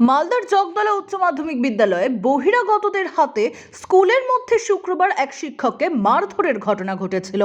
মালদার জগদলা উচ্চ মাধ্যমিক বিদ্যালয়ে বহিরাগতদের হাতে স্কুলের মধ্যে শুক্রবার এক শিক্ষককে মারধরের ঘটনা ঘটেছিল।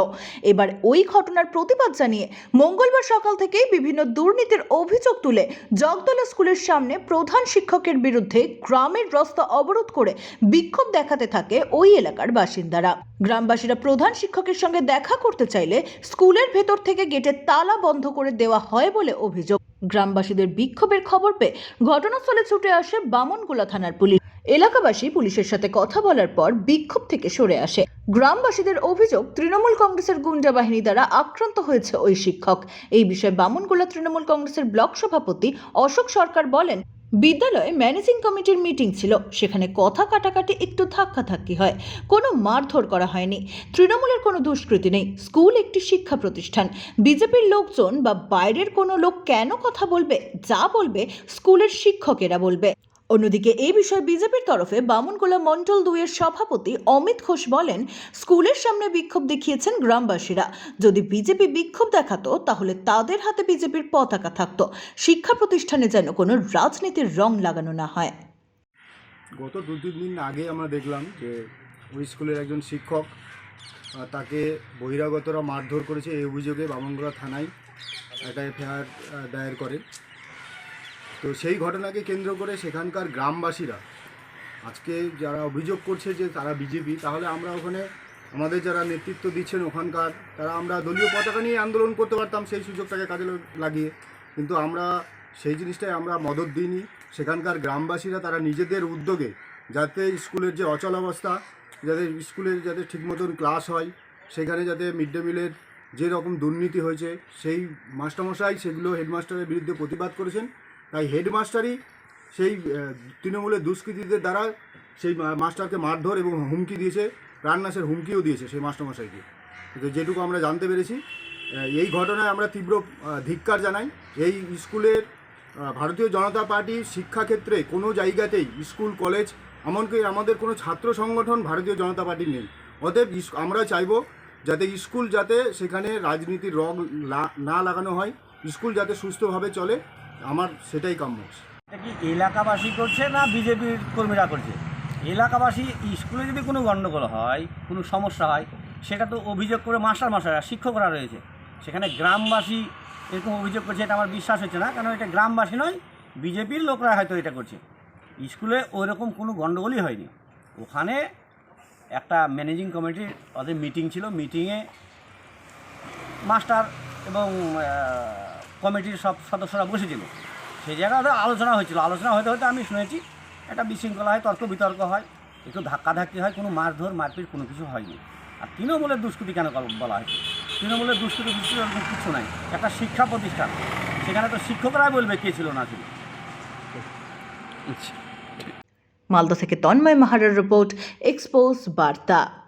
এবার ওই ঘটনার প্রতিবাদ জানিয়ে মঙ্গলবার সকাল থেকেই বিভিন্ন দুর্নীতির অভিযোগ তুলে জগদলা স্কুলের সামনে প্রধান শিক্ষকের বিরুদ্ধে গ্রামের রাস্তা অবরোধ করে বিক্ষোভ দেখাতে থাকে ওই এলাকার বাসিন্দারা। গ্রামবাসীরা প্রধান শিক্ষকের সঙ্গে দেখা করতে চাইলে স্কুলের ভেতর থেকে গেটে তালা বন্ধ করে দেওয়া হয় বলে অভিযোগ। গ্রামবাসীদের বিক্ষোভের খবর পেয়ে ঘটনাস্থলে ছুটে আসে বামনগোলা থানার পুলিশ। এলাকাবাসী পুলিশের সাথে কথা বলার পর বিক্ষোভ থেকে সরে আসে। গ্রামবাসীদের অভিযোগ, তৃণমূল কংগ্রেসের গুন্ডা বাহিনী দ্বারা আক্রান্ত হয়েছে ওই শিক্ষক। এই বিষয়ে বামনগোলা তৃণমূল কংগ্রেসের ব্লক সভাপতি অশোক সরকার বলেন বিদ্যালয়ে ম্যানেজিং কমিটির মিটিং ছিল। সেখানে কথা কাটাকাটি একটু ধাক্কাধাক্কি হয়। কোনো মারধর করা হয়নি। তৃণমূলের কোনো দুষ্কৃতি নেই। স্কুল একটি শিক্ষা প্রতিষ্ঠান। বিজেপির লোকজন বা বাইরের কোনো লোক কেন কথা বলবে, যা বলবে, স্কুলের শিক্ষকেরা বলবে। অন্যদিকে এই বিষয়ে বিজেপির তরফে বামুনগোলা মণ্ডল দুইয়ের সভাপতি অমিত ঘোষ বলেন, স্কুলের সামনে বিক্ষোভ দেখিয়েছেন গ্রামবাসীরা। যদি বিজেপি বিক্ষোভ দেখাতো, তাহলে তাদের হাতে বিজেপির পতাকা থাকতো। শিক্ষা প্রতিষ্ঠানে যেন কোনো রাজনীতির রং লাগানো না হয়। গত দু দিন আগে আমরা দেখলাম যে ওই স্কুলের একজন শিক্ষক তাকে বহিরাগতরা মারধর করেছে এই অভিযোগে বামনগোলা থানায় একটা এফআইআর দায়ের করে। তো সেই ঘটনাকে কেন্দ্র করে সেখানকার গ্রামবাসীরা, আজকে যারা অভিযোগ করছে যে তারা বিজেপি, তাহলে আমরা ওখানে আমাদের যারা নেতৃত্ব দিচ্ছেন ওখানকার, তারা আমরা দলীয় পতাকা নিয়ে আন্দোলন করতে পারতাম সেই সুযোগটাকে কাজে লাগিয়ে। কিন্তু আমরা সেই জিনিসটাই আমরা মদত দিইনি। সেখানকার গ্রামবাসীরা তারা নিজেদের উদ্যোগে যাতে স্কুলের যে অচল অবস্থা, যাতে স্কুলের যাতে ঠিক মতন ক্লাস হয়, সেখানে যাতে মিড ডে মিলের যে রকম দুর্নীতি হয়েছে, সেই মাস্টারমশাই সেগুলো হেডমাস্টারের বিরুদ্ধে প্রতিবাদ করেছেন। তাই হেডমাস্টারই সেই তৃণমূলের দুষ্কৃতীদের দ্বারা সেই মাস্টারকে মারধর এবং হুমকি দিয়েছে প্রাণনাশের হুমকিও দিয়েছে সেই মাস্টারমশাইকে। যেটুকু আমরা জানতে পেরেছি এই ঘটনায় আমরা তীব্র ধিক্কার জানাই। এই স্কুলের ভারতীয় জনতা পার্টি শিক্ষাক্ষেত্রে কোনো জায়গাতেই স্কুল, কলেজ, এমনকি আমাদের কোনো ছাত্র সংগঠন ভারতীয় জনতা পার্টি নেই। অতএব আমরা চাইব যাতে স্কুল যাতে সেখানে রাজনীতির রং না লাগানো হয়, স্কুল যাতে সুস্থভাবে চলে। আমার সেটাই কাম্য। এটা কি এলাকাবাসী করছে না বিজেপির কর্মীরা করছে? এলাকাবাসী স্কুলে যদি কোনো গণ্ডগোল হয়, কোনো সমস্যা হয়, সেটা তো অভিযোগ করে মাস্টার মাস্টাররা শিক্ষকরা রয়েছে। সেখানে গ্রামবাসী এরকম অভিযোগ করছে, এটা আমার বিশ্বাস হচ্ছে না, কারণ এটা গ্রামবাসী নয়, বিজেপির লোকরা হয়তো এটা করছে। স্কুলে ওই রকম কোনো গণ্ডগোলই হয়নি। ওখানে একটা ম্যানেজিং কমিটির ওদের মিটিং ছিল, মিটিংয়ে মাস্টার এবং কমিটির সব সদস্যরা বসেছিল। সেই ওদের আলোচনা হয়েছিল। আলোচনা হতে হতে আমি শুনেছি, একটা বিশৃঙ্খলা হয়, তর্ক বিতর্ক হয়, একটু ধাক্কাধাক্কি হয়, কোনো মারধর, মারপিট কোনো কিছু হয়নি। আর তৃণমূলের দুষ্কৃতি কেন বলা হয়েছে? তৃণমূলের দুষ্কৃতি দুষ্কৃতি কিছু নাই। একটা শিক্ষা প্রতিষ্ঠান। সেখানে তো শিক্ষকরাই বলবে কে ছিল, না ছিল। মালদা থেকে তন্ময় মাহারার রিপোর্ট এক্সপোজ বার্তা।